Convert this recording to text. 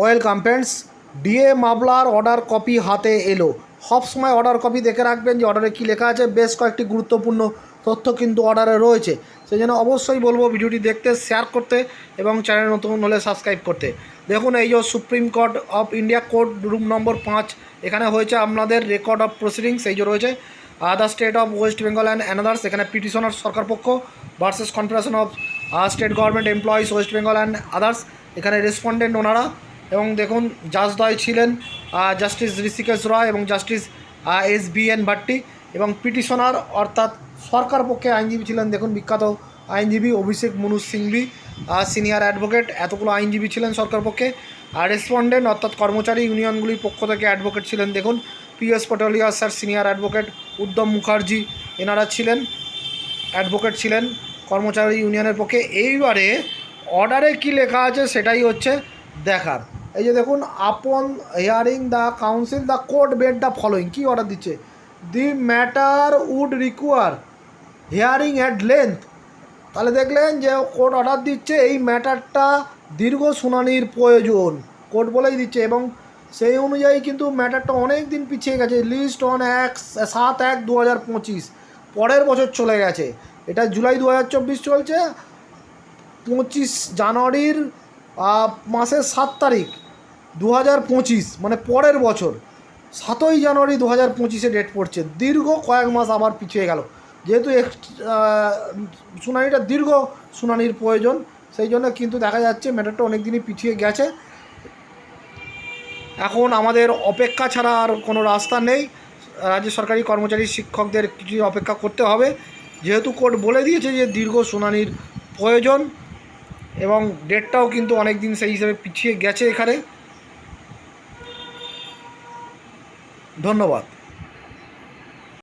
Welcome friends DA মামলার order copy হাতে এলো। সব সময় অর্ডার কপি দেখে রাখবেন যে অর্ডারে কী লেখা আছে। বেশ কয়েকটি গুরুত্বপূর্ণ তথ্য কিন্তু অর্ডারে রয়েছে। সেই জন্য অবশ্যই বলব ভিডিওটি দেখতে শেয়ার করতে এবং চ্যানেল নতুন হলে সাবস্ক্রাইব করতে। দেখুন, এই যে supreme court of India court room number পাঁচ, এখানে হয়েছে আপনাদের রেকর্ড অফ প্রসিডিংস এই যে রয়েছে। Other state of West Bengal and anothers এখানে পিটিশনার সরকার পক্ষ versus confederation of state government employees West Bengal and others এখানে রেসপন্ডেন্ট ওনারা। এবং দেখুন জাজদ্বয় ছিলেন জাস্টিস ঋষিকেশ রয় এবং justice S B N Bhatti এবং পিটিশনার অর্থাৎ সরকার পক্ষে আইনজীবী ছিলেন, দেখুন বিখ্যাত আইনজীবী অভিষেক মনু সিংভি সিনিয়র অ্যাডভোকেট এতগুলো আইনজীবী ছিলেন সরকার পক্ষে। আর রেসপন্ডেন্ট অর্থাৎ কর্মচারী ইউনিয়নগুলির পক্ষ থেকে অ্যাডভোকেট ছিলেন, দেখুন P S Patwalia sir senior advocate Udyam Mukherjee, এনারা ছিলেন অ্যাডভোকেট ছিলেন কর্মচারী ইউনিয়নের পক্ষে। এইবারে অর্ডারে কি লেখা আছে সেটাই হচ্ছে দেখার। এই যে দেখুন upon hearing the counsel the court bade the following key order দিচ্ছে? The matter would require hearing at length তাহলে দেখলেন যে কোর্ট অর্ডার দিচ্ছে, এই ম্যাটারটা দীর্ঘ শুনানির প্রয়োজন। কোর্ট বলেই দিচ্ছে, এবং সেই অনুযায়ী কিন্তু ম্যাটারটা অনেক দিন পিছিয়ে গেছে লিস্ট অন এক, সাত এক দু হাজার পঁচিশ, পরের বছর চলে গেছে। এটা জুলাই দু হাজার চব্বিশ চলছে, পঁচিশ জানুয়ারির মাসের সাত তারিখ। দু হাজার পঁচিশ মানে পরের বছর, সাতই জানুয়ারি দু হাজার পঁচিশে ডেট পড়ছে। দীর্ঘ কয়েক মাস আবার পিছিয়ে গেল। যেহেতু শুনানিটা দীর্ঘ শুনানির প্রয়োজন, সেই জন্য কিন্তু দেখা যাচ্ছে ম্যাটারটা অনেক দিনই পিছিয়ে গেছে। এখন আমাদের অপেক্ষা ছাড়া আর কোনো রাস্তা নেই। রাজ্য সরকারি কর্মচারী, শিক্ষকদের কিছু অপেক্ষা করতে হবে। যেহেতু কোর্ট বলে দিয়েছে যে দীর্ঘ শুনানির প্রয়োজন, এবং ডেটটাও কিন্তু অনেক দিন সেই হিসেবে পিছিয়ে গেছে এখানে। ধন্যবাদ।